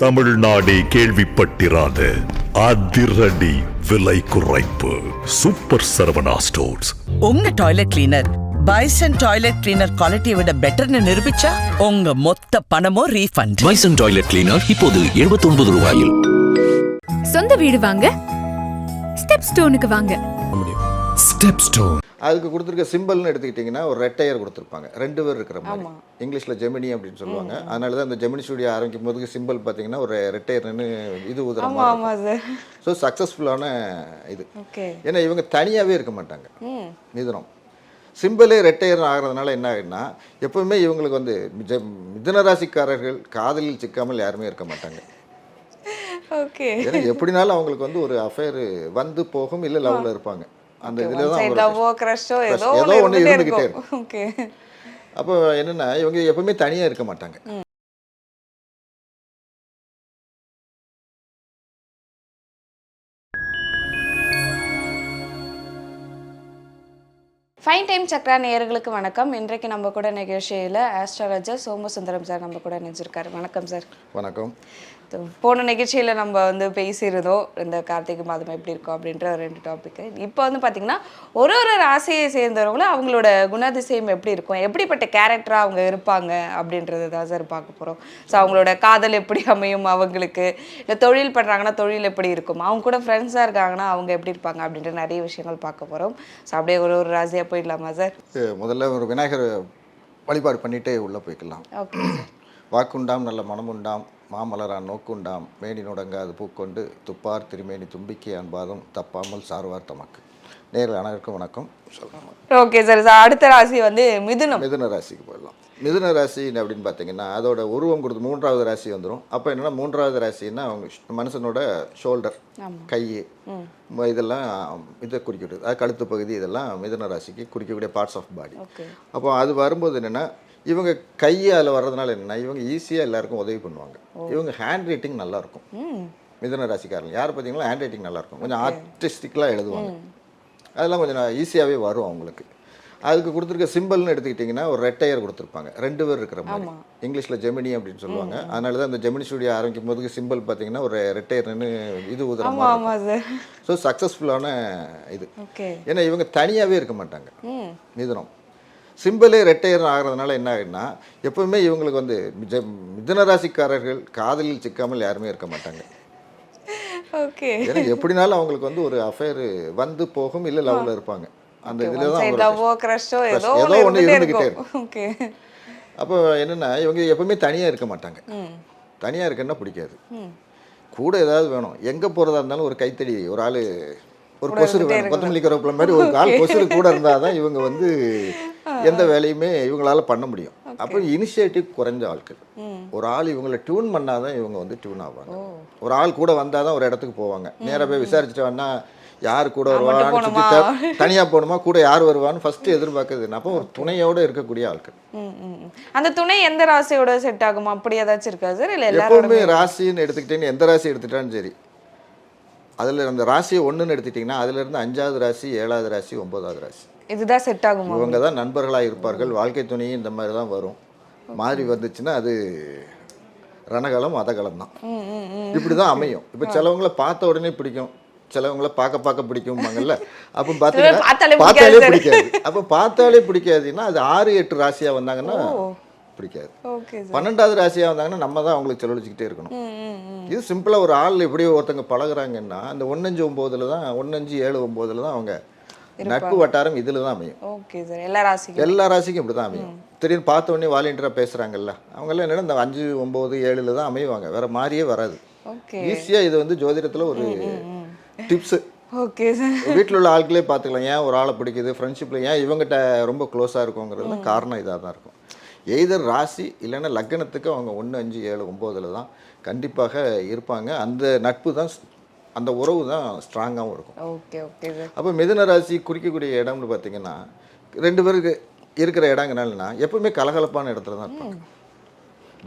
தமிழ்நாடே கேள்விப்பட்டிராத அதிரடி விலை குறைப்பு. சூப்பர் சரவணா ஸ்டோர்ஸ் உங்க toilet cleaner bison toilet cleaner குவாலிட்டியை விட பெட்டர்னு நிரூபிச்சா உங்க மொத்த பணமும் ரீஃபண்ட் பைசன் டாய்லெட் கிளீனர் இப்போது 79 ரூபாயில். சொந்த வீடு வாங்க ஸ்டெப் ஸ்டோனுக்கு வாங்க. ஸ்டெப் ஸ்டோன் அதுக்கு கொடுத்துருக்க சிம்பிள்னு எடுத்துக்கிட்டிங்கன்னா ஒரு ரெட்டையர் கொடுத்துருப்பாங்க. ரெண்டு பேர் இருக்கிற மாதிரி. இங்கிலீஷில் ஜெமினி அப்படின்னு சொல்லுவாங்க. அதனால தான் அந்த ஜெமினி ஸ்டுடியோ ஆரம்பிக்கும் போது சிம்பிள் பார்த்தீங்கன்னா ஒரு ரெட்டையர்னு இது சார் ஸோ சக்ஸஸ்ஃபுல்லான இது. ஏன்னா இவங்க தனியாகவே இருக்க மாட்டாங்க. மிதுனம். சிம்பிளே ரெட்டையர் ஆகிறதுனால என்ன ஆகுதுன்னா எப்பவுமே இவங்களுக்கு வந்து மிஜ- மிதுன ராசிக்காரர்கள் காதலில் சிக்காமல் யாருமே இருக்க மாட்டாங்க. ஓகே. எப்படினாலும் அவங்களுக்கு வந்து ஒரு அஃபேர் வந்து போகும் இல்லை லவ்ல இருப்பாங்க. அந்த இதில் தான் ஏதோ ஒன்று இருந்துகிட்டே இருக்கும். ஓகே அப்போ என்னன்னா இவங்க எப்பவுமே தனியாக இருக்க மாட்டாங்க. ஃபைன் டைம் சக்ரா நேயர்களுக்கு வணக்கம். இன்றைக்கு நம்ம கூட நிகழ்ச்சியில் ஆஸ்ட்ராலஜர் சோமசுந்தரம் சார் நம்ம கூட நினைச்சிருக்காரு வணக்கம் சார் வணக்கம். போன நிகழ்ச்சியில் நம்ம வந்து பேசியிருந்தோம் இந்த கார்த்திகை மாதம் எப்படி இருக்கும் அப்படின்ற ஒரு ரெண்டு டாபிக் இப்போ வந்து பார்த்தீங்கன்னா ஒரு ஒரு ராசியை சேர்ந்தவங்களும் அவங்களோட குணாதிசயம் எப்படி இருக்கும்? எப்படிப்பட்ட கேரக்டராக அவங்க இருப்பாங்க அப்படின்றது தான் சார் பார்க்க போகிறோம் ஸோ அவங்களோட காதல் எப்படி அமையும் அவங்களுக்கு? இல்லை தொழில் பண்ணுறாங்கன்னா தொழில் எப்படி இருக்கும்? அவங்க கூட ஃப்ரெண்ட்ஸாக இருக்காங்கன்னா அவங்க எப்படி இருப்பாங்க அப்படின்ற நிறைய விஷயங்கள் பார்க்க போகிறோம் ஸோ அப்படியே ஒரு ஒரு ராசியாக போயிடலாமா சார் முதல்ல ஒரு விநாயகர் வழிபாடு பண்ணிட்டே உள்ளே போய்க்கலாம். ஓகே வாக்குண்டாம் நல்ல மனமுண்டாம். மாமலரான் நோக்குண்டாம் மேனி நுடங்காது பூக்கொண்டு துப்பார் திருமேனி தும்பிக்கை அன்பாதும் தப்பாமல் சார்வார் தமக்கு. நேரில் அனைவருக்கும் வணக்கம். சொல்லலாம் ஓகே சார் அடுத்த ராசி வந்து மிதுனம். மிதுன ராசிக்கு போயிடலாம். மிதுன ராசி அப்படின்னு பார்த்தீங்கன்னா அதோட உருவம் கொடுத்து மூன்றாவது ராசி வந்துடும் அப்போ என்னன்னா மூன்றாவது ராசின்னா அவங்க மனுஷனோட ஷோல்டர் கை இதெல்லாம் இதை குறிக்கிட்டு அது கழுத்து பகுதி இதெல்லாம் மிதுன ராசிக்கு குறிக்கக்கூடிய பார்ட்ஸ் ஆஃப் பாடி அப்போ அது வரும்போது என்னென்னா இவங்க கை அதில் வர்றதுனால என்னென்னா இவங்க ஈஸியாக எல்லாருக்கும் உதவி பண்ணுவாங்க. இவங்க ஹேண்ட் ரைட்டிங் நல்லா இருக்கும் மிதுன ராசிக்காரங்க. யார் பார்த்தீங்களா? ஹேண்ட் ரைட்டிங் நல்லா இருக்கும் கொஞ்சம் ஆர்டிஸ்டிக்கலாக எழுதுவாங்க. அதெல்லாம் கொஞ்சம் ஆ வரும் அவங்களுக்கு. அதுக்கு கொடுத்துருக்க சிம்பிள்னு எடுத்துக்கிட்டிங்கன்னா ஒரு ரெட்டையர் கொடுத்துருப்பாங்க. ரெண்டு பேர் இருக்கிற மாதிரி. இங்கிலீஷில் ஜெமினி அப்படின்னு சொல்லுவாங்க. அதனால தான் அந்த ஜெமினி ஸ்டுடியோ ஆரம்பிக்கும் போது சிம்பிள் பார்த்தீங்கன்னா ஒரு ரெட்டையர்னு இது ஆமா மாதிரி ஸோ சக்ஸஸ்ஃபுல்லான இது. ஏன்னா இவங்க தனியாகவே இருக்க மாட்டாங்க. மிதுனம். சிம்பிளே ரெட்டையர் ஆகிறதுனால என்ன ஆகுதுன்னா எப்பவுமே இவங்களுக்கு வந்து மிஜ- மிதுன ராசிக்காரர்கள் காதலில் சிக்காமல் யாருமே இருக்க மாட்டாங்க. ஓகே. எப்படினாலும் அவங்களுக்கு வந்து ஒரு அஃபேர் வந்து போகும் இல்லை லவ்ல இருப்பாங்க. அந்த இதில் தான் ஏதோ ஒன்று இருந்துகிட்டே இருக்கும். ஓகே. அப்போ என்னென்னா இவங்க எப்பவுமே தனியாக இருக்க மாட்டாங்க. தனியாக இருக்குன்னா பிடிக்காது. கூட ஏதாவது வேணும். எங்கே போகிறதா இருந்தாலும் ஒரு கைத்தடி ஒரு ஆள் ஒரு கொசுறு வேணும். கொத்தமல்லி கருவேப்பிலை மாதிரி ஒரு ஆள் கொசுறு கூட இருந்தால் தான் இவங்க வந்து எந்த வேலையுமே இவங்களால பண்ண முடியும். அப்போ இனிஷியேட்டிவ் குறைஞ்ச ஆட்கள். ஒரு ஆள் இவங்களை டியூன் பண்ணாதான் இவங்க வந்து டியூன் ஆவாங்க. ஒரு ஆள் கூட வந்தால் தான் ஒரு இடத்துக்கு போவாங்க. நேராக போய் விசாரிச்சுட்டு வேணா யார் கூட வருவான்னு சுற்றி த- தனியா போகணுமா? கூட யார் வருவான்னு ஃபர்ஸ்ட் எதிர்பார்க்குறது அப்போ ஒரு துணையோட இருக்கக்கூடிய ஆட்கள். அந்த துணை எந்த ராசியோட செட் ஆகுமா? அப்படி ஏதாச்சும் இருக்கா சார் இல்ல எப்பவுமே ராசின்னு எடுத்துக்கிட்டேன்னு எந்த ராசி எடுத்துட்டாலும் சரி. அதில் அந்த ராசியை ஒன்றுன்னு எடுத்துக்கிட்டிங்கன்னா அதுல இருந்து அஞ்சாவது ராசி ஏழாவது ராசி ஒன்பதாவது ராசி. இதுதான் செட் ஆகுமா இவங்க தான் நண்பர்களாக இருப்பார்கள். வாழ்க்கை துணையும் இந்த மாதிரி தான் வரும். மாறி வந்துச்சுன்னா அது ரணகலம் அதகலம் தான் இப்படி தான் அமையும். இப்போ சிலவங்கள பார்த்த உடனே பிடிக்கும். சிலவங்கள பார்க்க பார்க்க பிடிக்கும்பாங்கல்ல. அப்போ பார்த்தீங்கன்னா பார்த்தாலே பிடிக்காது. அப்போ பார்த்தாலே பிடிக்காதுன்னா அது ஆறு எட்டு ராசியா வந்தாங்கன்னா பிடிக்காது. பன்னெண்டாவது ராசியா வந்தாங்கன்னா நம்ம தான் அவங்களுக்கு செலவழிச்சுக்கிட்டே இருக்கணும். இது சிம்பிளா ஒரு ஆள் எப்படி ஒருத்தங்க பழகுறாங்கன்னா அந்த ஒன்னஞ்சு ஒம்போதுல தான் ஒன்னஞ்சு ஏழு ஒம்போதுல தான் அவங்க நட்பு வட்டாரம் இதுல தான் அமையும். ஓகே சார் எல்லா ராசிக்கும். எல்லா ராசிக்கும் இப்படி தான் அமையும். திடீர்னு பார்த்த உடனே வாலண்டியராக பேசுகிறாங்கல்ல அவங்கெல்லாம் என்னன்னா இந்த அஞ்சு ஒம்பது ஏழுல தான் அமைவாங்க. வேற மாதிரியே வராது. ஓகே ஈஸியாக இது வந்து ஜோதிடத்தில் ஒரு டிப்ஸு ஓகே சார் வீட்டில் உள்ள ஆட்களே பார்த்துக்கலாம். ஏன் ஒரு ஆளை பிடிக்குது? ஃப்ரெண்ட்ஷிப்பில் ஏன் இவங்ககிட்ட ரொம்ப க்ளோஸாக இருக்குங்கிறது காரணம் இதாக தான் இருக்கும். எய்தர் ராசி இல்லைன்னா லக்னத்துக்கு அவங்க ஒன்று அஞ்சு ஏழு ஒம்போதில் தான் கண்டிப்பாக இருப்பாங்க. அந்த நட்பு தான் அந்த உறவு தான் ஸ்ட்ராங்காகவும் இருக்கும். ஓகே அப்போ மிதுன ராசி குறிக்கக்கூடிய இடம்னு பார்த்தீங்கன்னா ரெண்டு பேருக்கு இருக்கிற இடங்கள்னா எப்பவுமே கலகலப்பான இடத்துல தான் இருப்பாங்க.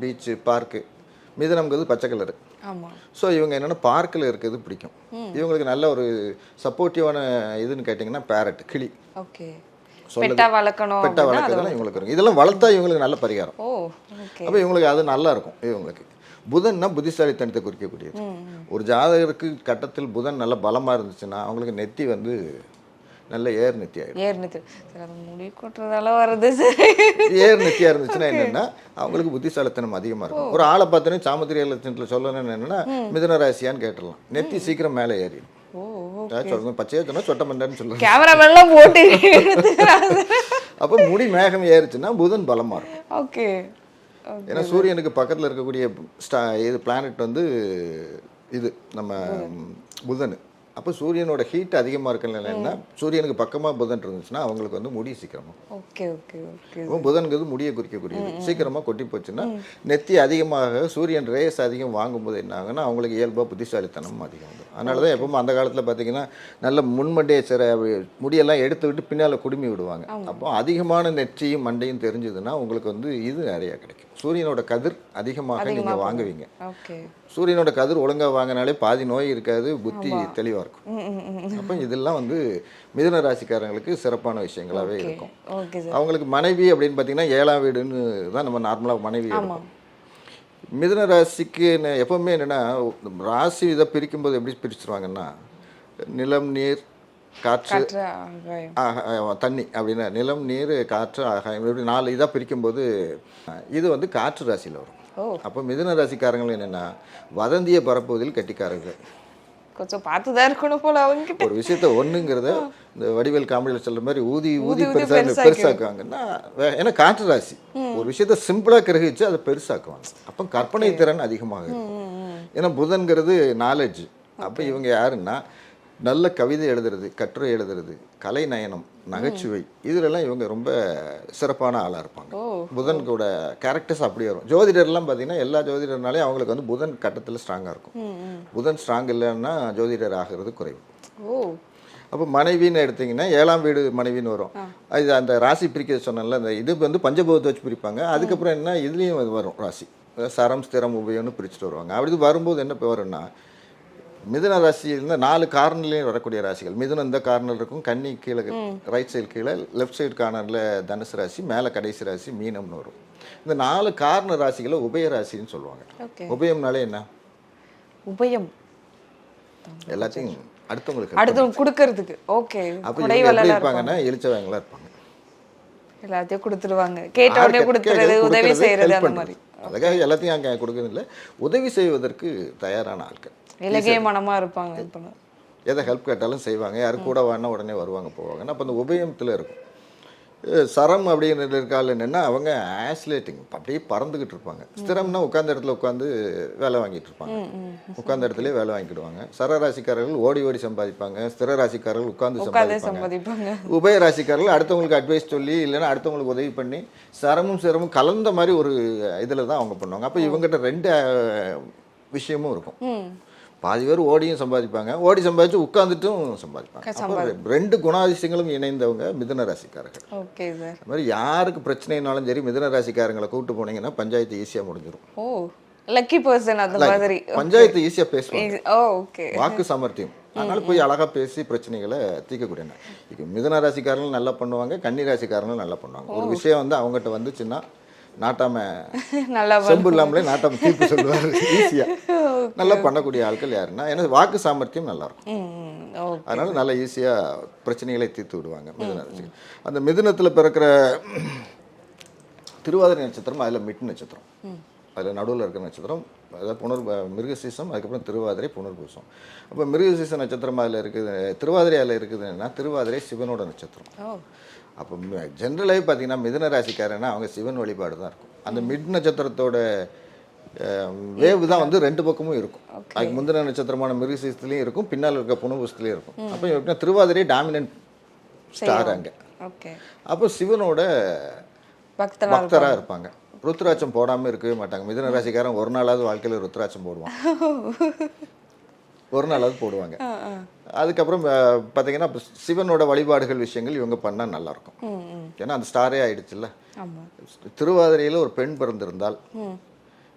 பீச்சு பார்க்கு மிதுனம்ங்கிறது பச்சை கலரு ஸோ இவங்க என்னென்னா பார்க்கில் இருக்கிறது பிடிக்கும். இவங்களுக்கு நல்ல ஒரு சப்போர்ட்டிவான இதுன்னு கேட்டிங்கன்னா பேரட் கிளி. ஓகே. பெட்டா வளர்க்கணும் பெட்டா வளர்க்குறதுலாம் இவங்களுக்கு இருக்கும். இதெல்லாம் வளர்த்தா இவங்களுக்கு நல்ல பரிகாரம். அப்போ இவங்களுக்கு அது நல்லா இருக்கும் இவங்களுக்கு. புதன்னா புத்திசாலித்தனத்தை குறிக்கக்கூடியது. ஒரு ஜாதகருக்கு கட்டத்தில் புதன் நல்ல பலமாக இருந்துச்சுன்னா அவங்களுக்கு நெத்தி வந்து நல்ல ஏர் நெத்தி ஆயிடும். சார் அது முடி கொட்டுறதால வருது சார். ஏர் நெத்தியாக இருந்துச்சுன்னா என்னென்னா அவங்களுக்கு புத்திசாலித்தனம் அதிகமாக இருக்கும். ஒரு ஆளை பார்த்தோன்னே சாமுத்திரிய லட்சணத்தில் சொல்லணும்னு என்னென்னா மிதுன ராசியான்னு கேட்டுடலாம். நெத்தி சீக்கிரம் மேலே ஏறிடும். சொல்லுங்க பச்சையா சொன்னா சொட்ட மண்டன்னு போட்டு எடுத்துக்கிறாங்க. அப்போ முடி மேகம் ஏறுச்சுன்னா புதன் பலமாக இருக்கும். ஓகே. ஏன்னா சூரியனுக்கு பக்கத்தில் இருக்கக்கூடிய ஸ்டா இது பிளானட் வந்து இது நம்ம புதன். அப்போ சூரியனோட ஹீட் அதிகமாக இருக்கலன்னா சூரியனுக்கு பக்கமாக புதன் இருந்துச்சுன்னா அவங்களுக்கு வந்து முடி சீக்கிரமாக ஓகே ஓகே ஓகே. இப்போ புதன்கிறது முடியை குறிக்கக்கூடியது. சீக்கிரமாக கொட்டி போச்சுன்னா நெத்தி அதிகமாக சூரியன் ரேஸ் அதிகம் வாங்கும்போது என்ன ஆகுன்னா அவங்களுக்கு இயல்பாக புத்திசாலித்தனம் அதிகம் வந்துடும் அதனால தான் எப்பவுமே அந்த காலத்தில் பார்த்தீங்கன்னா நல்ல முன்மண்டையை சிற முடியெல்லாம் எடுத்து விட்டு பின்னால் குடுமி விடுவாங்க. அப்போ அதிகமான நெற்றியும் மண்டையும் தெரிஞ்சதுன்னா உங்களுக்கு வந்து இது நிறையா கிடைக்கும். சூரியனோட கதிர் அதிகமாக நீங்கள் வாங்குவீங்க. சூரியனோட கதிர் ஒழுங்காக வாங்கினாலே பாதி நோய் இருக்காது புத்தி தெளிவாக இருக்கும். அப்போ இதெல்லாம் வந்து மிதுன ராசிக்காரங்களுக்கு சிறப்பான விஷயங்களாகவே இருக்கும். அவங்களுக்கு மனைவி அப்படின்னு பார்த்தீங்கன்னா ஏழாம் வீடுன்னு தான் நம்ம நார்மலாக மனைவி இருக்கும். மிதுன ராசிக்கு எப்பவுமே என்னென்னா ராசி இதை பிரிக்கும்போது எப்படி பிரிச்சிருவாங்கன்னா நிலம் நீர் காற்று தண்ணி அப்படின்னா நிலம் நீர் காற்று ஆகாயம் இப்படி நாலு இதாக பிரிக்கும்போது இது வந்து காற்று ராசியில் வரும். அப்போ மிதுன ராசிக்காரங்கள் என்னென்னா வதந்தியை பரப்புவதில் கட்டிக்காரர்கள். கொஞ்சம் பார்த்து தான் இருக்கணும் போல அவங்க கிட்ட ஒரு விஷயத்த ஒண்ணுங்கிறத இந்த வடிவேல் காமெடியில் சொல்ற மாதிரி ஊதி ஊதி ஊதி பெருசா பெருசாக்கி. பெருசாக்குவாங்கன்னா ஏன்னா காற்று ராசி. ஒரு விஷயத்த சிம்பிளா கிரகிச்சு அதை பெருசாக்குவாங்க. அப்போ கற்பனை திறன் அதிகமாக இருக்கும். ஏன்னா புதன்கிறது நாலேஜ் அப்போ இவங்க யாருன்னா நல்ல கவிதை எழுதுறது கட்டுரை எழுதுறது கலை நயனம் நகைச்சுவை இதுலலாம் இவங்க ரொம்ப சிறப்பான ஆளாக இருப்பாங்க. புதன் கூட கேரக்டர்ஸ் அப்படியே வரும். ஜோதிடர்லாம் பார்த்தீங்கன்னா எல்லா ஜோதிடர்னாலே அவங்களுக்கு வந்து புதன் கட்டத்தில் ஸ்ட்ராங்காக இருக்கும். புதன் ஸ்ட்ராங் இல்லைன்னா ஜோதிடர் ஆகிறது குறைவு. அப்போ மனைவின்னு எடுத்தீங்கன்னா ஏழாம் வீடு மனைவின்னு வரும். அது அந்த ராசி பிரிக்க சொன்னேன்ல அந்த இது வந்து பஞ்சபூதத்தை வச்சு பிரிப்பாங்க. அதுக்கப்புறம் என்ன இதுலேயும் வரும் ராசி. சரம் ஸ்திரம் உபயம்னு பிரிச்சுட்டு வருவாங்க. அப்படி வரும்போது என்ன வரும்னா மிதுன ராசி இருந்தால் நாலு கார்னர்லேயும் வரக்கூடிய ராசிகள். மிதுனம் இந்த கார்னர் இருக்கும். கன்னி கீழே ரைட் சைடு கீழே லெஃப்ட் சைடு கார்னரில் தனுசு ராசி மேலே கடைசி ராசி மீனம்னு வரும். இந்த நாலு கார்னர் ராசிகளை உபய ராசின்னு சொல்லுவாங்க. உபயம்னாலே என்ன? உபயம். எல்லாத்தையும் அடுத்தவங்களுக்கு help அடுத்து கொடுக்கறதுக்கு. ஓகே. அப்போ எப்படி இருப்பாங்கன்னா எழுச்சவங்களா இருப்பாங்க. எல்லாத்தையும் கொடுத்துருவாங்க. கேட்ட உடனே கொடுத்துறது உதவி செய்யறது அந்த மாதிரி. அதுக்காக எல்லாத்தையும் அங்கே கொடுக்கறது இல்லை உதவி செய்வதற்கு தயாரான ஆட்கள். இலகிய மனமா இருப்பாங்க எதை ஹெல்ப் கேட்டாலும் செய்வாங்க. யாரும் கூட வேணா உடனே வருவாங்க போவாங்க அப்போ அந்த உபயத்தில் இருக்கும். சரம் அப்படின்னு இருக்காள் என்னென்னா அவங்க ஆஸ்லேட்டிங் அப்படியே பறந்துக்கிட்டு இருப்பாங்க. ஸ்திரம்னா உட்கார்ந்த இடத்துல உட்காந்து வேலை வாங்கிட்டு இருப்பாங்க. உட்கார்ந்த இடத்துல வேலை வாங்கிடுவாங்க. சரராசிக்காரர்கள் ஓடி ஓடி சம்பாதிப்பாங்க. ஸ்திர ராசிக்காரர்கள் உட்கார்ந்து உட்காந்து சம்பாதிப்பாங்க. உபய ராசிக்காரர்கள் அடுத்தவங்களுக்கு அட்வைஸ் சொல்லி இல்லைன்னா அடுத்தவங்களுக்கு உதவி பண்ணி சரமும் சிரமும் கலந்த மாதிரி ஒரு இதில் தான் அவங்க பண்ணுவாங்க. அப்போ இவங்ககிட்ட ரெண்டு விஷயமும் இருக்கும். பாதி பேர் ஓடியும் சம்பாதிப்பாங்க. ஓடி சம்பாதிச்சு உட்காந்துட்டும் சம்பாதிப்பாங்க. ரெண்டு குணாதிசயங்களும் இணைந்தவங்க மிதுன ராசிக்காரர்கள். Okay sir. அது மாதிரி யாருக்கு பிரச்சனைனாலும் சரி மிதுன ராசிக்காரங்களை கூப்பிட்டு போனீங்கன்னா பஞ்சாயத்து ஈஸியாக முடிஞ்சிடும் ஓ லக்கி பர்சன் அந்த மாதிரி. பஞ்சாயத்து ஈஸியாக பேசுவாங்க. ஓகே வாக்கு சாமர்த்தியம். அதனால போய் அழகா பேசி பிரச்சனைகளை தீர்க்கக்கூடிய இப்போ மிதுன ராசிக்காரங்களும் நல்லா பண்ணுவாங்க கன்னி ராசிக்காரங்களும் நல்லா பண்ணுவாங்க. ஒரு விஷயம் வந்து அவங்ககிட்ட வந்துச்சுன்னா நாட்டாம நல்லா செம்பு இல்லாமலே நாட்டாம தீர்ப்பு சொல்லுவார். ஈஸியா நல்லா பண்ணக்கூடிய ஆட்கள் யாருன்னா ஏன்னா வாக்கு சாமர்த்தியம் நல்லா இருக்கும் அதனால நல்லா ஈஸியா பிரச்சனைகளை தீர்த்து விடுவாங்க மிதுன ராசி அந்த மிதுனத்துல பிறக்கிற திருவாதிரை நட்சத்திரம் அதில் மிட் நட்சத்திரம். அதில் நடுவில் இருக்கிற நட்சத்திரம் அதாவது புனர் மிருகசீசம் அதுக்கப்புறம் திருவாதிரை புனர்பூசம். அப்போ மிருகசீச நட்சத்திரம் அதில் இருக்குது திருவாதிரை அதில் இருக்குதுன்னா திருவாதிரை சிவனோட நட்சத்திரம். அப்போ ஜென்ரலாகவே பார்த்தீங்கன்னா மிதுன ராசிக்காரன்னா அவங்க சிவன் வழிபாடு தான் இருக்கும். அந்த மிட் நட்சத்திரத்தோட வேவு தான் வந்து ரெண்டு பக்கமும் இருக்கும். அதுக்கு முந்தின நட்சத்திரமான மிருகசீசத்துலேயும் இருக்கும். பின்னால் இருக்க புனபூசத்துலேயும் இருக்கும். அப்போ எப்படின்னா திருவாதிரை டாமினன்ட் ஸ்டார் அங்கே. ஓகே அப்போ சிவனோட பக்தரா பக்தராக இருப்பாங்க. ருத்ராட்சம் போடாமல் இருக்கவே மாட்டாங்க. மிதுன ராசிக்காரன் ஒரு நாளாவது வாழ்க்கையில் ருத்ராட்சம் போடுவான். ஒரு நாளாவது போடுவாங்க. அதுக்கப்புறம் பார்த்தீங்கன்னா சிவனோட வழிபாடுகள் விஷயங்கள் இவங்க பண்ணால் நல்லாயிருக்கும். ஏன்னா அந்த ஸ்டாரே ஆயிடுச்சுல்ல. திருவாதிரையில் ஒரு பெண் பிறந்திருந்தால்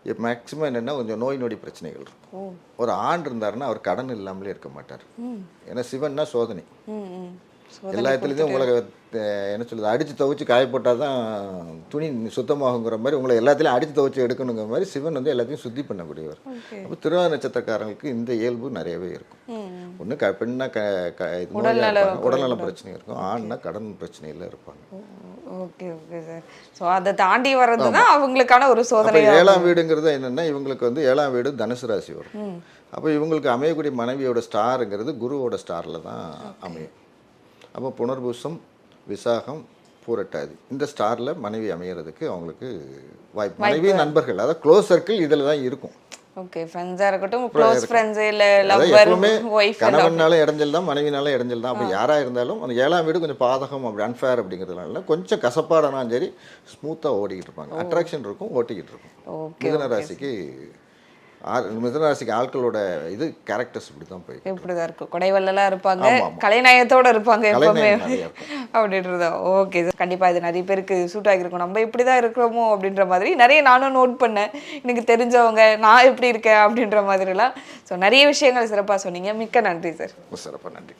மேக்சிமம் என்னென்னா கொஞ்சம் நோய் நொடி பிரச்சனைகள் இருக்கும். ஒரு ஆண் இருந்தாருன்னா அவர் கடன் இல்லாமலே இருக்க மாட்டார். ஏன்னா சிவன்னா சோதனை. எல்லா இடத்துலையும் உங்களை என்ன சொல்லுது அடித்து துவைச்சு காய போட்டால் தான் துணி சுத்தமாகுங்கிற மாதிரி உங்களை எல்லாத்துலேயும் அடித்து துவைச்சு எடுக்கணுங்கிற மாதிரி சிவன் வந்து எல்லாத்தையும் சுத்தி பண்ணக்கூடியவர். அப்போ திருவாதிரை நட்சத்திரக்காரங்களுக்கு இந்த இயல்பு நிறையவே இருக்கும். ஒன்று க பெண்ணா க. உடல்நல பிரச்சனை இருக்கும். ஆண்னா கடன் பிரச்சனையில் இருப்பாங்க. Okay okay sir. ஸோ அதை தாண்டி வர்றது தான் அவங்களுக்கான ஒரு சோதனை ஏழாம் வீடுங்கிறது என்னன்னா இவங்களுக்கு வந்து ஏழாம் வீடு தனுசு ராசி வரும். அப்போ இவங்களுக்கு அமையக்கூடிய மனைவியோட ஸ்டாருங்கிறது குருவோட ஸ்டாரில் தான் அமையும். அப்போ புனர்பூசம் விசாகம் பூரட்டாதி. இந்த ஸ்டாரில் மனைவி அமையறதுக்கு அவங்களுக்கு வாய்ப்பு. மனைவி நண்பர்கள் அதாவது க்ளோஸ் சர்க்கிள் இதில் தான் இருக்கும். ஓகே ஃப்ரெண்ட்ஸாக இருக்கட்டும் க்ளோஸ் ஃப்ரெண்ட்ஸ் இல்லை லவ்வர் ஒய்ஃப் கணவனால இடைஞ்சல் தான் மனைவினால இடைஞ்சல் தான். அப்போ யாராக இருந்தாலும் அந்த ஏழாம் வீடு கொஞ்சம் பாதகம் அப்படி அன்ஃபேர் அப்படிங்கிறதுனால கொஞ்சம் கசப்பாடானாலும் சரி ஸ்மூத்தாக ஓடிக்கிட்டு இருப்பாங்க. அட்ராக்ஷன் இருக்கும் ஓட்டிக்கிட்டு இருக்கும். மிதுன ராசிக்கு ஆ- மிதுன ராசிக்கு ஆட்களோட இது கேரக்டர்ஸ் இப்படி தான் போய் இப்படிதான் இருக்கும். கொடைவல்லலாம் இருப்பாங்க. கலைநயத்தோட இருப்பாங்க எப்பவுமே. அப்படின்றதா ஓகே சார் கண்டிப்பா இது நிறைய பேருக்கு சூட் ஆகிருக்கும் நம்ம இப்படி தான் இருக்கிறோமோ அப்படின்ற மாதிரி நிறைய நானும் நோட் பண்ணேன். எனக்கு தெரிஞ்சவங்க நான் எப்படி இருக்கேன் அப்படின்ற மாதிரிலாம். ஸோ நிறைய விஷயங்கள் சிறப்பா சொன்னீங்க. மிக்க நன்றி சார் சிறப்பாக நன்றி.